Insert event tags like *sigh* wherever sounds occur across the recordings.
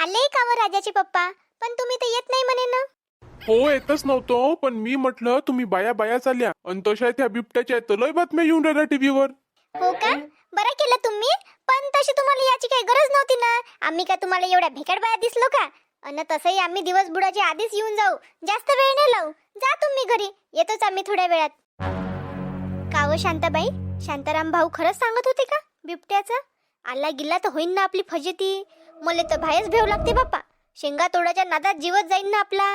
आले का व राजाचे पप्पा? पण तुम्ही तर येत नाही म्हणे ना. हो येतच नव्हतो पण मी म्हटलं तुम्ही बाया बाया चालल्या. आणि तशा त्या बिबट्याच्या तर लय बातम्या येऊन राहिल्या टीव्हीवर. हो का? बरं केलं तुम्ही पण तशी तुम्हाला याची काही गरज नव्हती ना. आम्ही का तुम्हाला एवढ्या भेकड बाया दिसलो का? अन तसंही आम्ही दिवस बुडाच्या आधीच येऊन जाऊ. जास्त वेळ नाही लावू. जा तुम्ही घरी. येतोच आम्ही थोड्या वेळात. का व शांताबाई? शांताराम भाऊ खरंच सांगत होते का बिबट्याचा? आला गिल्ला तर होईन ना आपली फजेती. मला तर बाहेरच भेव लागते बाप्पा. शेंगा तोडाच्या नादात जीवत जाईन ना आपला.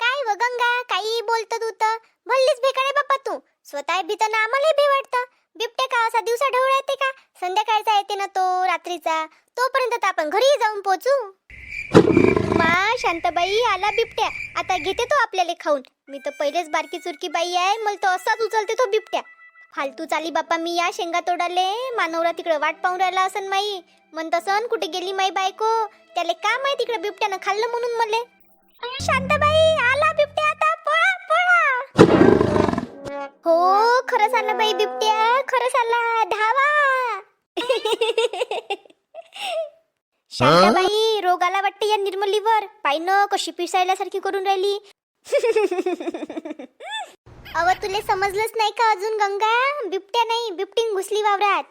काय व गंगा काही बोलत तू तर भल्लीच बेकाळे बाप्पा तू. स्वतः भीताना आम्हाला बी वाटतं. बिबट्या का असा दिवसा ढवळा येते का? संध्याकाळचा येते ना तो रात्रीचा. तोपर्यंत तर आपण घरी जाऊन पोचू. मा शांताबाई आला बिबट्या. आता घेते तो आपल्याला खाऊन. मी तर पहिलेच बारकी चुरकी बाई आहे. मला तो असाच उचलते तो बिबट्या. फालतू चाली बाप्पा मी या शेंगा तोडाले. मानवरा तिकडे वाट पाहून राहिला असन माई. म्हणत असन कुठे गेली माई बायको? त्याले का माई तिकडे बिबट्यानं खाल्लं म्हणून मले? शांताबाई आला बिबट्या आता. पळा पळा. हो खरंच आला बाई बिबट्या. खरंच आला धावा. *laughs* शांताबाई रोग आला वाटते या निर्मलीवर. पाहिनं कशी पिसायल्यासारखी करून राहिली. *laughs* अव तुले समजलंच नाही का अजून गंगा? बिबट्या नाही बिबटीन घुसली वावरात.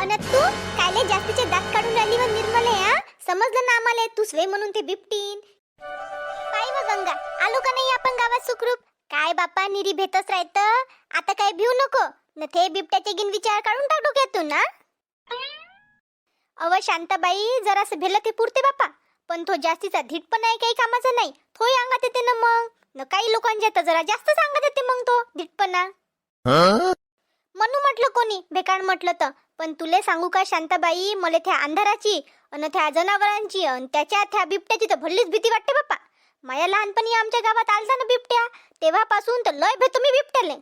अन तू? कायले जास्तीचे दात काढून राहिली व निर्मले हा? समजलं ना आम्हाला? तू स्वे म्हणून ते बिबटीन. पाय व गंगा. आलो का नाही आपण गावात सुखरूप? काय बापा निरी भेटच राहत? आता काय भिऊ नको. न ते बिबट्याचे गिन विचार काढून टाक डोक्यातून ना? अव शांताबाई जरासं भेलं ते पुरते बापा. पण तो जास्तीचा धीट पण आहे काही कामाचा नाही. थोय अंगात येते ना मग. न काही लोकांच्या तर जरा जास्त सांगत येते मग तो धीटपणा म्हणू म्हटलं कोणी? बेकार म्हटलं तर. पण तुले सांगू का शांताबाई? मला त्या अंधाराची अन त्या जनावरांची अन त्याच्या त्या बिबट्याची तर भल्लीच भीती वाटते बाप्पा. माया लहानपणी आमच्या गावात आलता ना बिबट्या? तेव्हापासून तर लय भेटतो मी बिबट्याले.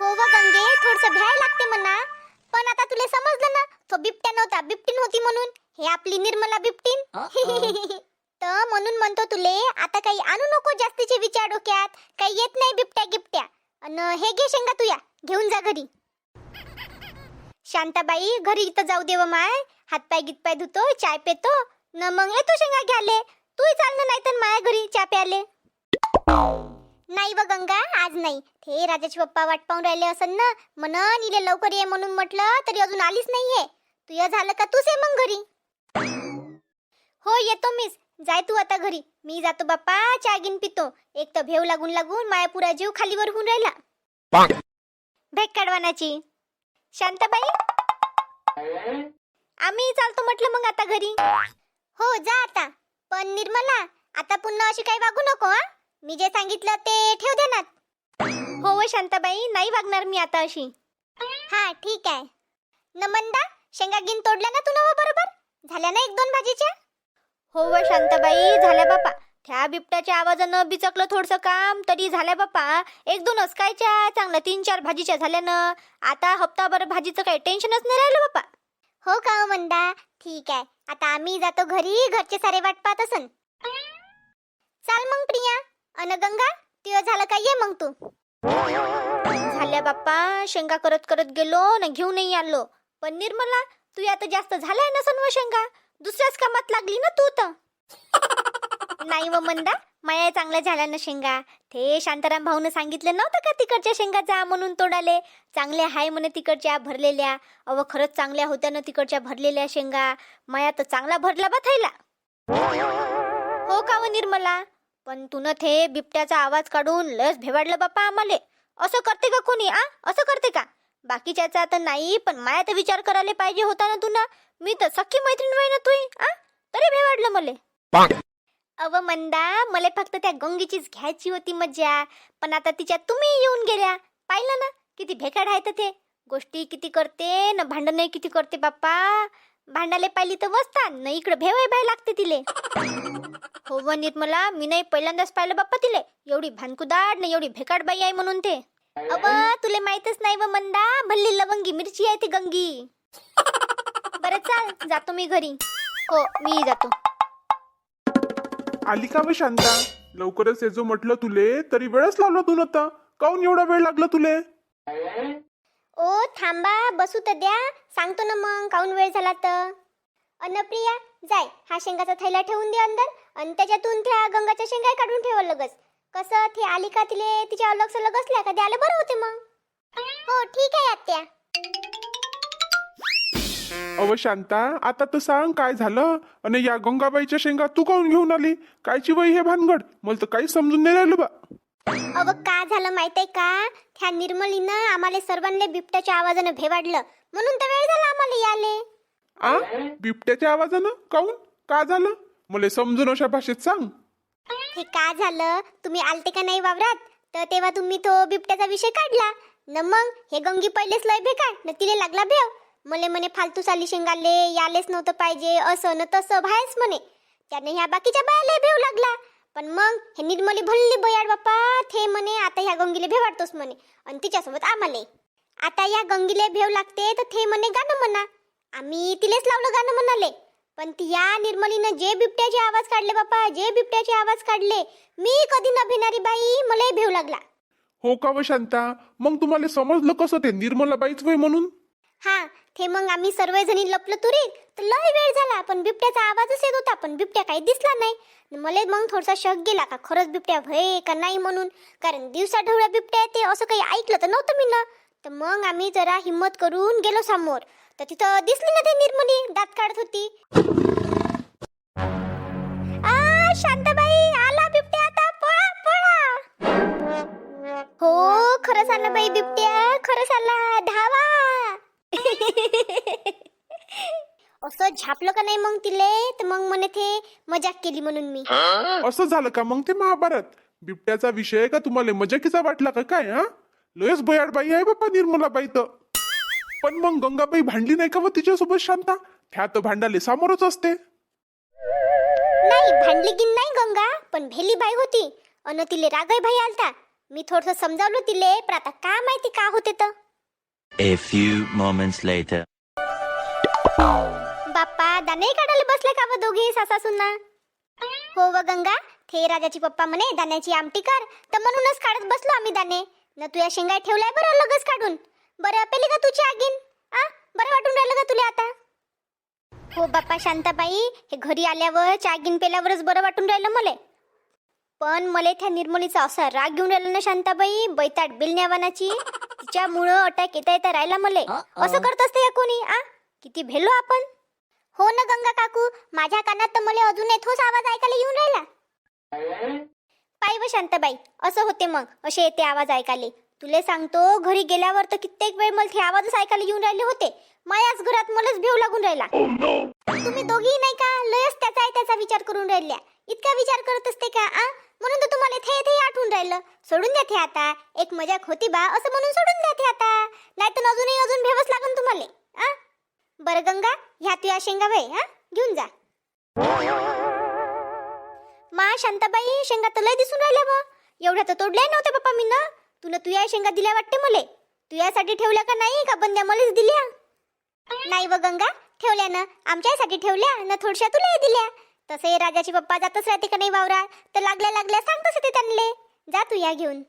हो व गंगे थोडस भ्याय लागते म्हणा. पण आता तुले समजलं ना तो बिबट्या नव्हता बिबटीन होती म्हणून. हे आपली निर्मला बिबटीन. *laughs* तर म्हणून म्हणतो तुले आता काही आणू नको जास्तीचे विचार डोक्यात. काही येत नाही बिबट्या गिबट्या. अन हे घे शेंगा तुया घेऊन जा घरी. शांताबाई घरी इथं जाऊ देव माय. हातपाय गितपाय धुतो चाय पेतो. न मग येतो शेंगा घ्याले तूही चालणं नाही तर माया घरी चा प्याले नाही व गंगा आज नाही. थे राजाचे पप्पा वाट पाहून राहिले असन ना. म्हणून इले लवकर ये म्हणून म्हटलं तरी अजून आलीच नाहीये. तुझं झालं का तूच ये मग घरी. हो येतो मीच. जाय तू आता घरी. मी जातो बाप्पा चहा गिन पितो. एक तर भेव लागून लागून माया पुरा जीव खालीवर होऊन राहिला. भेट काढवानाची. शांताबाई? आम्ही चालतो म्हटलं मग आता घरी. हो जा आता. पण निर्मला आता पुन्हा अशी काही वागू नको हा? मी जे सांगितलं ते ठेव देणार हो व शांताबाई नाही वागणार मी आता अशी. हा ठीक आहे. नमंदा शेंगा गिन तोडल्या ना तू नव बरोबर? झाल्या ना एक दोन भाजीच्या? हो व शांताबाई झाल्या बापा. त्या बिबट्याच्या आवाजानं बिचकलं थोडस काम तरी झाल्या बापा. एक दोन असकायच्या चांगल्या तीन चार भाजीच्या झाल्यानं. आता हप्ताभर भाजीचं काही टेन्शनच नाही राहिलं बापा. हो का मंदा? ठीक आहे. आता आम्ही जातो घरी घरचे सारे वाट पाहत असन. चाल मग प्रिया. अन गंगा तुझं झालं का ये मग तू. झाल्या बाप्पा शेंगा करत करत गेलो न घेऊनही आलो. पण निर्मला तू आता जास्त झालाय ना सनव शेंगा? दुसऱ्याच कामात लागली ना तू तर. नाही व मंदा माया चांगल्या झाल्या ना शेंगा. ते शांताराम भाऊन सांगितलं नव्हतं का तिकडच्या शेंगा जा म्हणून तोडाले? चांगल्या हाय म्हणे तिकडच्या भरलेल्या. अव खरंच चांगल्या होत्या ना तिकडच्या भरलेल्या शेंगा. माया तर चांगला भरला बा थैला. हो का व निर्मला? पण तुनं ते बिबट्याचा आवाज काढून लस भेवाडलं बाप्पा आम्हाला. असं करते का कोणी आ? असं करते का? बाकीच्याचा तर नाही पण माया तर विचार करायला पाहिजे होता ना तुला. मी तर सख्खी मैत्रीण राही ना तुई आ? तरी भेवाडलं मले. अव मंदा मला फक्त त्या गंगीचीच घ्यायची होती मज्जा. पण आता तिच्यात तुम्ही येऊन गेल्या. पाहिलं ना किती भेकाड आहे तर ते. गोष्टी किती करते न भांडणही किती करते बाप्पा. भांडाले पाहिली तर बसतात न इकडे भेवाय बाय लागते तिले. हो व निर्मला मी नाही पहिल्यांदाच पाहिलं बाप्पा तिले. एवढी भानकुदाड न एवढी भेकाड बाई आहे म्हणून ते. अव तुले माहितच नाही व मंदा भल्ली लवंगी मिरची आहे ती गंगी. बरं चाल जातो मी घरी. हो मी जातो. आली का व शांता? लवकरच येजो म्हटलं तुले तरी वेळच लावला तू आता काऊन एवढा वेळ लागला तुले? ओ थांबा बसू तर द्या. सांगतो ना मग काऊन वेळ झाला तर? अन्नप्रिया जाय. हा शेंगाचा थैला ठेवून दे अंदर आणि त्याच्यातून त्या गंगाच्या शेंगा काढून ठेव लगच. कसं ती आली का तिले? तिच्या अलग सलग असल्या का? द्यायला बरं होते मग. हो ठीक आहे आत्या. अव शांता आता तर सांग काय झालं? आणि या गंगाबाईच्या शेंगा तू काऊन घेऊन आली? कायची बाई हे भानगड? मला तर काही समजून नाही राहिलं बा. अव का झालं माहितीये का? त्या निर्मलीनं आम्हाला सर्वांना बिबट्याच्या आवाजानं भेवाडलं. म्हणून तर वेळ झाला आम्हाला याले आ? बिबट्याच्या आवाजानं? काऊन? का झालं? मला समजून अशा भाषेत सांग. हे का झालं? तुम्ही आलते का नाही वावरात? तर तेव्हा तुम्ही तो बिबट्याचा विषय काढला. न मग? हे गंगी पहिलेच लय बेकार. न तिले लागला भेव. मले म्हणे फालतू साली शेंगाले यालेच नव्हतं पाहिजे असं न तसं बाहेरच म्हणे. त्याने ह्या बाकीच्या बायाला भेव लागला. पण मग हे निर्मली भल्ली बयाड बाप्पा थे म्हणे आता ह्या गंगीले भेवाडतोस म्हणे. आणि तिच्यासोबत आम्हाले. आता या गंगीले भेव लागते तर थे म्हणे गाणं म्हणा. आम्ही तिलेच लावलं गाणं म्हणाले. पण ती या निर्मलीनं जे बिबट्याचे आवाज काढले बापा जे बिबट्याचे आवाज काढले मी कधी न भिणारी बाई मला भेव लागला. हो का व शांता? मग तुम्हाला समजलं कसं ते निर्मला बाईच वय म्हणून? हा ते मग आम्ही सर्वजणी लपलो तुरी तर लय वेळ झाला पण बिबट्याचा आवाजच येत होता पण बिबट्या काही दिसला नाही. मला मग थोडासा शक गेला का खरंच बिबट्या भय का नाही म्हणून कारण दिवसा ढवळ्या बिबट्या येते असं काही ऐकलं तर नव्हतं मी ना तर मग आम्ही जरा हिम्मत करून गेलो समोर. तर तिथं दिसली ना ते निर्मली दात काढत होती. आ शांताबाई आला बिबट्या आता. पळा पळा. हो खरंच आला बाई बिबट्या. खरंच आला धावा. *laughs* असं झापलं का नाही मग तिले? तर मग म्हणे ते मजाक केली म्हणून मी. असं झालं का मग ते महाभारत? बिबट्याचा विषय का तुम्हाला? मजाकीचा वाटला का काय हा? लयच भयाड बाई आहे बाप्पा निर्मला बाई तर. पण मग गंगाबाई भांडली नाही का व तिच्यासोबत शांता? त्या तर भांडाले सामोरच असते. नाही भांडली की नाही गंगा पण भेली बाई होती. अन तिले रागय भाई आलता. मी थोडस समजावलं तिले पण आता का माहिती का होते तर? A few moments later. बाप्पा दाणे काढायला बसले का व दोघे सासा सुना हो व गंगा थे राजाची पप्पा म्हणे दाण्याची आमटी कर. तर म्हणूनच काढत बसलो आम्ही दाणे. न तुया शेंगा ठेवलाय बरं लगच काढून. बरं पेली का तुझी आगीन? आ? बरं वाटून राहिलं का तुला आता? हो बाप्पा शांताबाई हे घरी आल्यावर चागीन पेल्यावरच बरं वाटून राहिलं मले. पण मले त्या निर्मलीचा असा राग घेऊन राहिला ना शांताबाई बैताट बिलण्यावानाची. तिच्यामुळं अटॅक येता येता राहिला मले. असं करत असते का कोणी आ? किती भेलो आपण. हो ना गंगा काकू माझ्या कानात तर मला अजून थोस आवाज ऐकायला येऊन राहिला. पाय व शांताबाई असं होते मग असे येते आवाज ऐकायले. तुले सांगतो घरी गेल्यावर तर कित्येक वेळ मला ते आवाजच ऐकायला येऊन राहिले होते. मायाच घरात मलाच भेव लागून राहिला. तुम्ही दोघी नाही का? लयच त्याचा आहे त्याचा विचार करून राहिल्या. इतका विचार करत असते का आ? म्हणून तर तुम्हाला थे थे आठवून राहिलं. सोडून द्या ते आता. एक मजाक होती बा असं म्हणून सोडून द्या ते आता. नाही तर अजूनही अजून भेवच लागन तुम्हाला आ? बरं गंगा ह्या तुया शेंगा बाई हा? घेऊन जा. मा शांताबाई शेंगा तर लय दिसून राहिल्या बा. एवढ्या तर तोडल्या नव्हत्या बाप्पा मी ना? तुला तुया शेंगा दिल्या वाटते मले? तुयासाठी ठेवल्या का नाही का? बंद्या मलेच दिल्या. नाही व गंगा ठेवल्या ना. आमच्यासाठी ठेवल्या ना थोडशा तुला दिल्या. तसे राजाची पप्पा जातच राहते का नाही वावरा तर लागल्या लागल्या सांगतच ते त्यांना जा तू या घेऊन.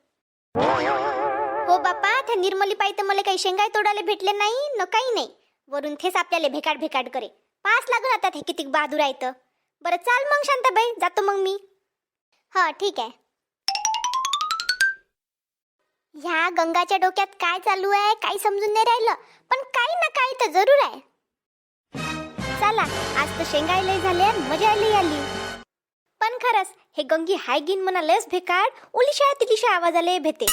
हो बाप्पा त्या निर्मली पायी तर मला काही शेंगाय तोडायला भेटले नाही न काही नाही. वरून थेच आपल्याला भेकाड भेकाड करे. पास लागून आता हे किती बहादूर आहे तर बरं चाल मग शांताबाई जातो मग मी. हा ठीक आहे. ह्या गंगाच्या डोक्यात काय चालू आहे काही समजून नाही राहिलं. पण काही ना काही तर जरूर आहे. चला आज तर शेंगायला झाले मजा आली आली. पण खरंच हे गंगी हायगीन म्हणा लयच भेकाड उलिशा तिलिशा आवाजाले भेते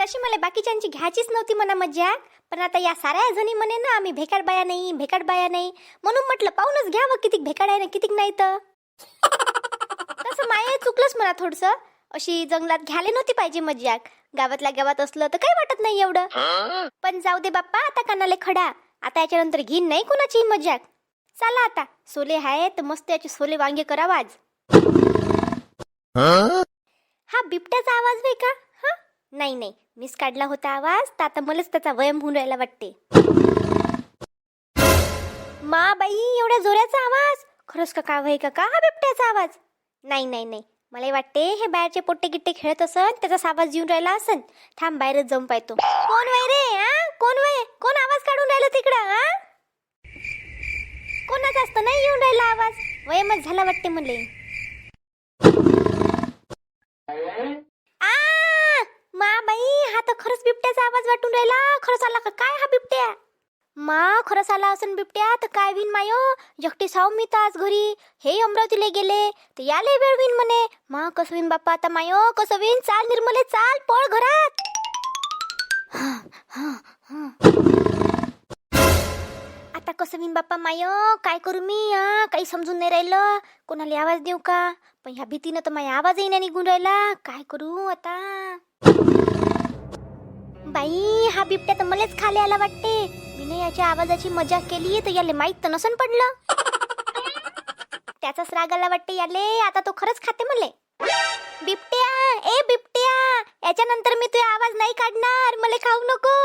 तशी मला बाकीच्यांची घ्यायचीच नव्हती म्हणा मज्जा पण आता या साऱ्या जणी म्हणे ना आम्ही भेकाड बाया नाही भेकाड बाया नाही. म्हणून म्हटलं पाहूनच घ्यावं कितीक भेकाड आहे ना कितीक नाही तर. तसं माया चुकलंच मला थोडंसं. अशी जंगलात घ्यायला नव्हती पाहिजे मज्जाक गावातल्या गावात असलं तर काही वाटत नाही एवढं. पण जाऊ दे बाप्पा आता कानाले खडा. आता याच्यानंतर घेईन नाही कोणाची मजाक. चला आता. सोले हाय तर मस्त याचे सोले वांगे करावा आज. हा? बिबट्याचा आवाज वे का? हा? नाही नाही. मीच काढला होता आवाज तर आता मलाच त्याचा वयम होऊन राहायला वाटते. मा बाई एवढ्या जोराचा आवाज. खरंच का का वय का का? हा बिबट्याचा आवाज. नाही नाही नाही. मला वाटते हे बाहेरचे पोट्टे गिट्टे खेळत असन त्याचा आवाज येऊन राहिला असन. थांब बाहेरच जाऊन पाहतो. कोण वय रे हा? कोण वय? कोण आवाज काढून राहिलं तिकडं हा? कोणाच असतं नाही येऊन राहिला आवाज? वयमच झाला वाटते मले आ मा बाई हा तर खरंच बिबट्याचा आवाज वाटून राहिला. खरंच आला का? काय हा बिबट्या? मा खरंच आला असन बिबट्या तर काय विन मायो? एकटी साव मी तर आज घरी. हे अमरावतीला गेले तर याले वेळ विन म्हणे. मा कसं विन बाप्पा आता मायो? कसं विन? चाल निर्मले चाल पळ घरात. आता कसं विन बाप्पा माय? काय करू मी हा काही समजून नाही राहिलं. कोणाला आवाज देऊ का? पण ह्या भीतीनं तर माझा आवाजही नाही निघून राहिला. काय करू आता? बाई हा बिबट्या तर मलाच खाली आला वाटते. मी याच्या आवाजाची मजाक केली तर याले माहीत तर नसन पडलं. त्याचाच राग आला वाटते याले आता तो खरंच खाते मले बिबट्या ए बिबट्या याच्यानंतर मी तुझा आवाज नाही काढणार मला खाऊ नको.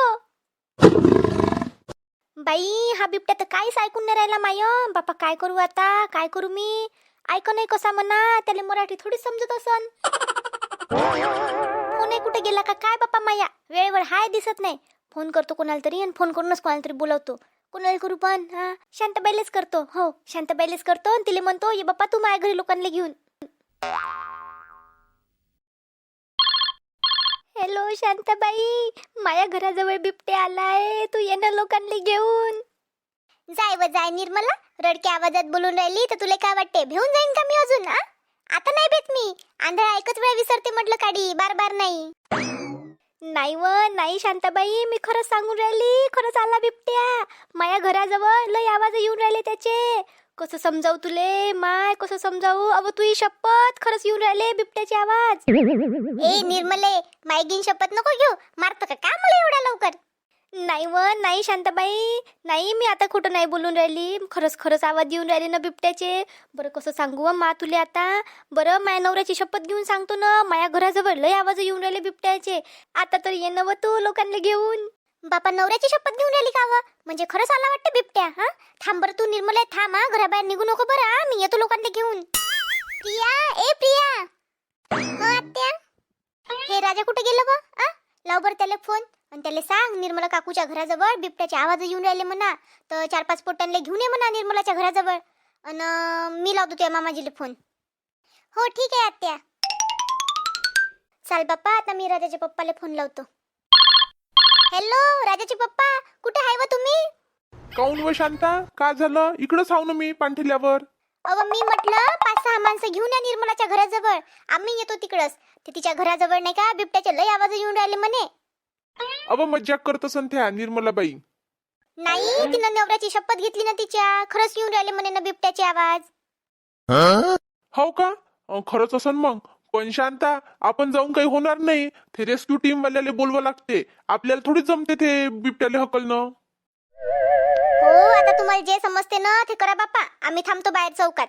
बाई हा बिबट्या तर काहीच ऐकून नाही राहिला माय. बापा काय करू आता? काय करू मी? ऐक नाही कसा म्हणा त्याला मराठी थोडी समजत असन. कुठे गेला का? काय बापा माया? वेळेवर हाय दिसत नाही. फोन करतो कोणाला तरी आणि फोन करूनच कोणाला तरी बोलवतो. कोणाला करू पण? हा? शांताबाईलेच करतो. हो शांताबाईलेच करतो आणि तिला म्हणतो ये बाप्पा तू माझ्या घरी लोकांना घेऊन. हॅलो शांताबाई. माझ्या घराजवळ बिबट्या आलाय. तू ये ना लोकांना घेऊन. जाय व जाय निर्मला. रडक्या आवाजात बोलून राहिली तर तुला काय वाटते भेऊन जाईन का मी अजून हा? आता नाही भेट मी. आंधळा एकच वेळा विसरते म्हटलं काडी. बार बार नाही. नाही व नाही शांताबाई. मी खरंच सांगून राहिली. खरंच आला बिबट्या. माया घराजवळ लय आवाज येऊन राहिले त्याचे. कसं समजावू तुले? माय कसं समजावू? अव तुही शपथ. खरंच येऊन राहिले बिबट्याचे आवाज. ए निर्मले. मायगीन शपथ नको घेऊ. मारतो का? का मला एवढ्या लवकर? नाही व नाही शांताबाई. नाही मी आता खोटं नाही बोलून राहिली. खरंच खरंच आवाज येऊन राहिले ना बिबट्याचे. बरं कसं सांगू व मा तुले आता. बरं माया नवऱ्याची शपथ घेऊन सांगतो ना. माया घराजवळ लय आवाज येऊन राहिले बिबट्याचे. आता तर ये व तू लोकांना घेऊन. बापा नवऱ्याची शपथ घेऊन राहिली का व? म्हणजे खरंच आला वाटतं बिबट्या हा? थांब बरं तू आहे थांब हा? घराबाहेर निघू नको बरं हा? मी येतो लोकांना घेऊन. प्रिया ए प्रिया. हा आत्या. हे राजा कुठे गेलं बा आ लाव बरं त्याला फोन. आणि त्याला सांग निर्मला काकूच्या घराजवळ बिबट्याचे आवाज येऊन राहिले म्हणा. तर चार पाच पोटांना घेऊन ये म्हणा निर्मलाच्या घराजवळ. अन मी लावतो तुझ्या मामाजीला फोन. हो ठीक आहे आत्या. चाल बाप्पा आता मी राजाच्या पप्पाला फोन लावतो. हॅलो राजाचे पप्पा कुठे आहे व तुम्ही? काऊन व शांता? का झालं? इकडंच आहो ना मी पांठिल्यावर अव मी म्हटलं पाच सहा माणसं घेऊन या निर्मलाच्या घराजवळ. आम्ही येतो तिकडच. ते तिच्या घराजवळ नाही का बिबट्याचे लय आवाज येऊन राहिले म्हणे. अव मज्जाक करत असन त्या निर्मलाबाई. नाही तिनं नवऱ्याची शपथ घेतली ना तिच्या. खरंच येऊन राहिले म्हणे ना बिबट्याचे आवाज. हो? का? अं, खरंच असन मग. पण शांता आपण जाऊन काही होणार नाही. ते रेस्क्यू टीम वाल्याला बोलवा लागते. आपल्याला थोडी जमते ते बिबट्याले हकलणं. हो आता तुम्हाला जे समजते ना ते करा बापा आम्ही थांबतो बाहेर चौकात.